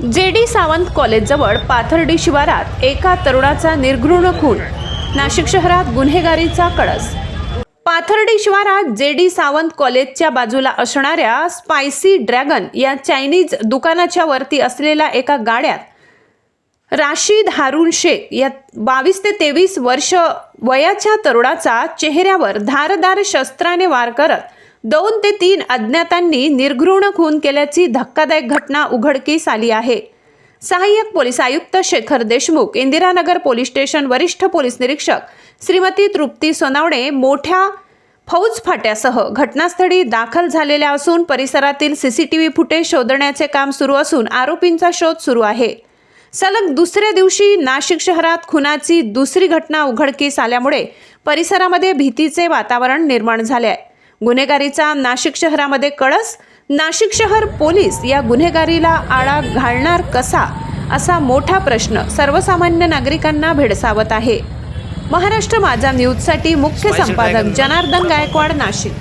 जे डी सावंत कॉलेजजवळ पाथर्डी शिवारात एका तरुणाचा निर्घृण खून. नाशिक शहरात गुन्हेगारीचा कळस. पाथर्डी शिवारात जे डी सावंत कॉलेजच्या बाजूला असणाऱ्या स्पायसी ड्रॅगन या चायनीज दुकानाच्या वरती असलेल्या एका गाड्यात राशीद हारून शेख या बावीस ते तेवीस वर्ष वयाच्या तरुणाचा चेहऱ्यावर धारदार शस्त्राने वार करत दोन ते तीन अज्ञातांनी निर्घृण खून केल्याची धक्कादायक घटना उघडकीस आली आहे. सहाय्यक पोलीस आयुक्त शेखर देशमुख इंदिरानगर पोलीस स्टेशन वरिष्ठ पोलीस निरीक्षक श्रीमती तृप्ती सोनावणे मोठ्या फौज फाट्यासह घटनास्थळी दाखल झालेल्या असून परिसरातील सीसीटीव्ही फुटेज शोधण्याचे काम सुरू असून आरोपींचा शोध सुरू आहे. सलग दुसऱ्या दिवशी नाशिक शहरात खुनाची दुसरी घटना उघडकीस आल्यामुळे परिसरामध्ये भीतीचे वातावरण निर्माण झाले आहे. गुन्हेगारीचा नाशिक शहरामध्ये कळस नाशिक शहर पोलीस या गुन्हेगारीला आळा घालणार कसा? असा मोठा प्रश्न सर्वसामान्य नागरिकांना भेडसावत आहे. महाराष्ट्र माझा न्यूजसाठी मुख्य संपादक जनार्दन गायकवाड नाशिक.